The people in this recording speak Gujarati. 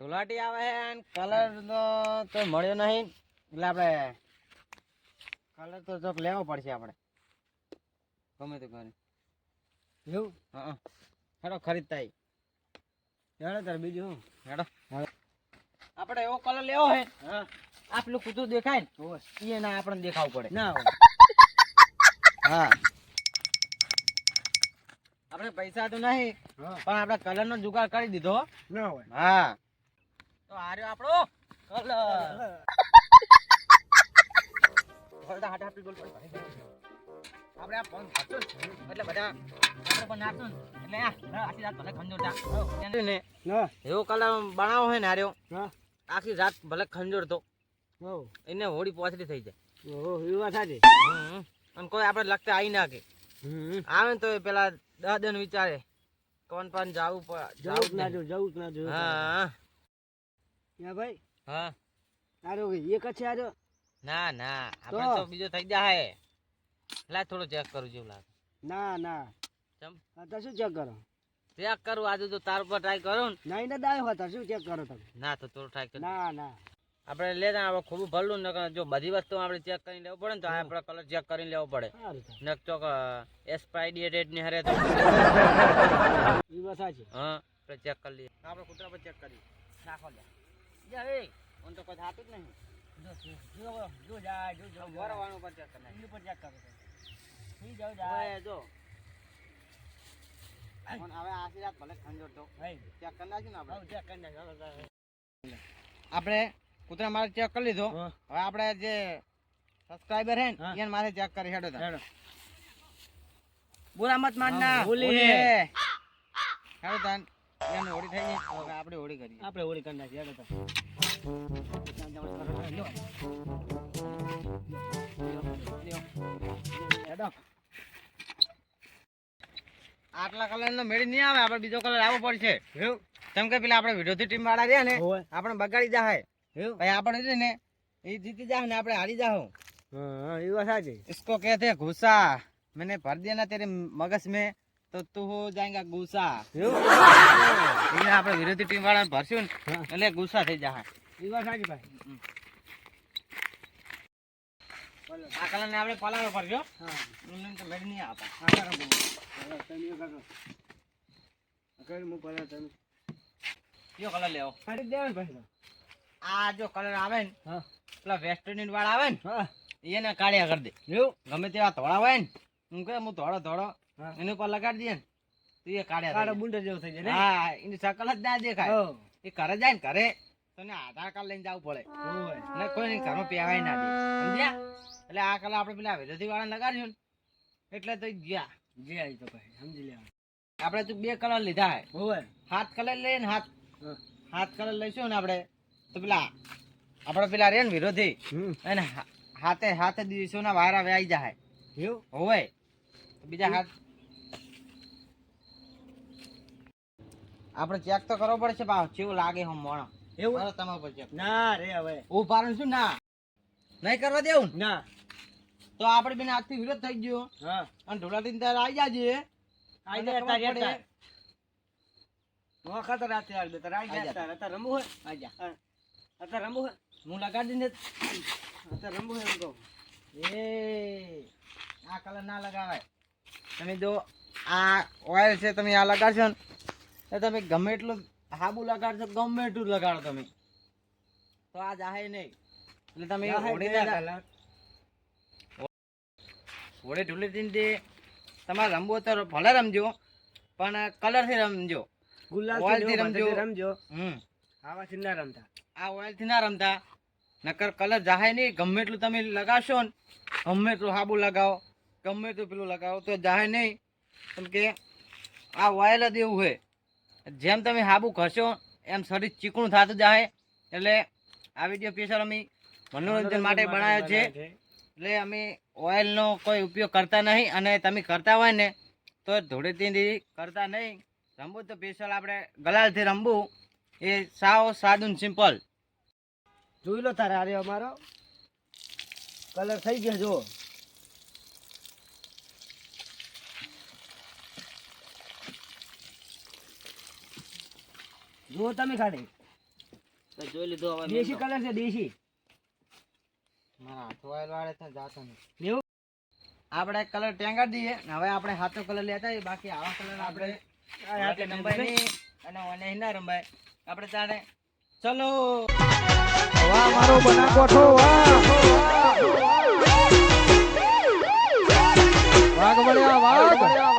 ધોલાટી આવે કલર તો તો મળ્યો નહીં. એટલે આપણે કલર તો ચોક લેવો પડશે આપણે. ગમે તે કરે. એવું? હા હેડો ખરીદતા. હેડો તાર બીજું. હું. હેડો આપણે એવો કલર લેવો હે હા. આપલું પેલું કૂતરું દેખાય ને એ ના આપણને દેખાવું પડે. ના હા. આપણે પૈસા તો નહીં પણ આપણે કલર નો જુગાડ કરી દીધો. ના હોય. હા. તો આ રહ્યો આપણો કલર બોલતા હાથે હાથે બોલ. આપણે આ ફોન ખાતો એટલે બધા આપણે પણ નાખશું એટલે આ આખી રાત ભલે ખંજોરતા. ને. એવો કલર બનાવો હોય ને આર્યો હા. આખી રાત ભલે ખંજોરતો હો. એને હોળી પોથડી થઈ જાય. ઓહો એ વાત સાચી. અને કોઈ આપણે લગતા આવી નાખે હમ. આવે ને તો પેલા દસ દિન વિચારે. કોણ પણ જાવું જવું જ ના જો જવું જ ના જો. હા. યા ભાઈ? હા. આરો એક છે આરો ના ના. આપણે તો? તો બીજો થઈ જાય લા થોડો ચેક કરું જેવું લાગે. ના ના. ચમ. આ શું ચેક કરો? ચેક કરું આજે તો તાર પર ટ્રાય કરું ને. ના દાય હોતા શું ચેક કરો તમે? ના તો થોડું ટ્રાય કરું ના ના. આપણે લેતા આપણે ખૂબ ભરલું ને જો બધી વસ્તુ આપણે ચેક કરીને લેવું પડે ને તો આપણે કલર ચેક કરીને લેવો પડે. ને ચોક એક્સપાયરી ડેટની હરે તો એ બસ હા આપણે ચેક કરી લઈએ. આપણે કૂતરા પર ચેક કરીએ. નાખો લે એ. ઓન તો કોઈ થાતું જ નહીં. જો જાય જો જો વરવાનું પર ચેક કરે ઉપર ચેક કરે ઈ જાવ જાય. જો. પણ હવે આશીર્વાદ ભલે ખંજોર તો ચેક કરી નાખ્યું ને આપણે. ચેક કરી નાખ હાલો, હાલો. આપણે કૂતરા મારે ચેક કરી લીધો. હવે આપણે જે સબસ્ક્રાઇબર હે ને એને મારે ચેક કરી હેડો હેડો. બોલા મત માનના. હે હેડો તાન. એને હોળી થઈ કરી નાખીએ આટલા કલર નો મેળ નહીં આવે આપડે બીજો કલર આવવો પડશે. તેમ કે પેલા આપડે વિરોધી ટીમ વાળા રહ્યા ને આપણે બગાડી જાય ભાઈ આપણે છે ને એ જીતી જાવ ને આપણે હારી જાઓ હા એ વાત સાચી. ઇસકો કહેતે ગુસ્સા મને ભર દેના તેરે મગજ મેં તો તું હો જાયગા ગુસ્સા. એને આપણે વિરોધી ટીમ વાળાને ભરશું ને એટલે ગુસ્સા થઈ જાય એ વાત ભાઈ. આ કલર આપણે પલાળો ભરજો. એમને તો મેળ નહીં આપે હું પલાળ તમે કયો કલર લેવો? ખરીદ દેવો ને ભાઈ. આ જો કલર આવે ને પેલા વેસ્ટ વાળા આવે ને હા. એને કાઢ્યા કરી દે. ગમે તેવા ધોળા હોય ને હું કહે હું ધોળો ધોળો. એને પર ઉપર લગાડી દે ને તો એ કાઢે કાળો બુંડર જેવો થઈ જાય. હા એની શકલ જ ના દેખાય. એ ઘરે જાય ને ઘરે તને આધાર કાર્ડ લઈને જવું પડે. ને કોઈ ઘરમાં પહેવાય ના દે. સમજ્યા? એટલે આ કલા આપણે પેલા વિરોધી વાળા લગાડ્યું ને એટલે તો ગયા. જે આવી તો ભાઈ સમજી લેવા આપણે તો બે કલર લીધા હે. હોવે. હાથ કલર લઈએ ને હાથ. હાથ કલર લઈશું ને આપણે તો પેલા આપણે પેલા રે ને વિરોધી. અને હાથે હાથે દિવસો ના વાયરા વ્યાઈ જાય એવું? તો બીજા હાથ. આપણે ચેક તો કરવો પડશે ભાવ કેવું લાગે હમ મોણો. એવું? તમારા પર ચેક ના રે હવે. ઉભારણ શું ના. નહીં કરવા દેવું? ના. તો આપણે બેન આજથી વિરોધ થઈ ગયો. હા. અને ઢોલાટી ત્યારે આવી જાજે. આવી જાય તારે પડે. વખત રાતે આવી તાર આઈ આઈ જા જા. અત્યારે રમવું હોય? આવી જા. અત્યારે રમવું હોય? હું લગાડી દે અત્યારે રમવું હોય એમ કહું. એ આ કલર ના લગાવાય. તમે જો આ ઓઇલ છે તમે આ લગાડશો ને તો તમે ગમે એટલું હાબુ લગાડશો ગમે એટલું લગાડો તમે. તો આ જાહે નહીં. એટલે તમે હોળી કલાક. તમારે રમવો તો ભલે રમજો પણ કલરથી રમજો. ગુલાલથી રમજો. રમજો. હમ. આવાથી ના રમતા. આ ઓઇલથી ના રમતા. નકર કલર જાહે નહીં ગમે એટલું તમે લગાવશો ને ગમે એટલું હાબુ લગાવો. ગમે તો પેલું લગાવો તો જાહે નહીં. કેમ કે આ ઓઇલ જ એવું હોય. જેમ તમે હાબુ ઘસો એમ શરીર ચીકણું થતું જાહે. એટલે આ વીડિયો સ્પેશિયલ અમે મનોરંજન માટે બનાવ્યો છે. એટલે અમે ઓઇલનો કોઈ ઉપયોગ કરતા નહીં અને તમે કરતા હોય ને તો ધૂળેટીથી કરતા નહીં. રમવું તો સ્પેશિયલ આપણે ગલાલથી રમવું. એ સાવ સાદું સિમ્પલ જોઈ લો તારે આર્યો અમારો. કલર થઈ ગયો જો જો તમે ખાલી. જોઈ લીધો હવે દેશી કલર છે દેશી. મારા હાથો વાળે છે જાતો નહીં. આપણે કલર ટેંગાડી દઈએ. ને હવે આપણે હાથો કલર લેતા આવીએ. બાકી આવા કલર આપણે રંભાઈ નહીં. અને ઓને ના રંભાઈ આપણે તાણે ચલો. વાહ મારો બના કોઠો વાહ. વાઘ બળ્યા વાઘ.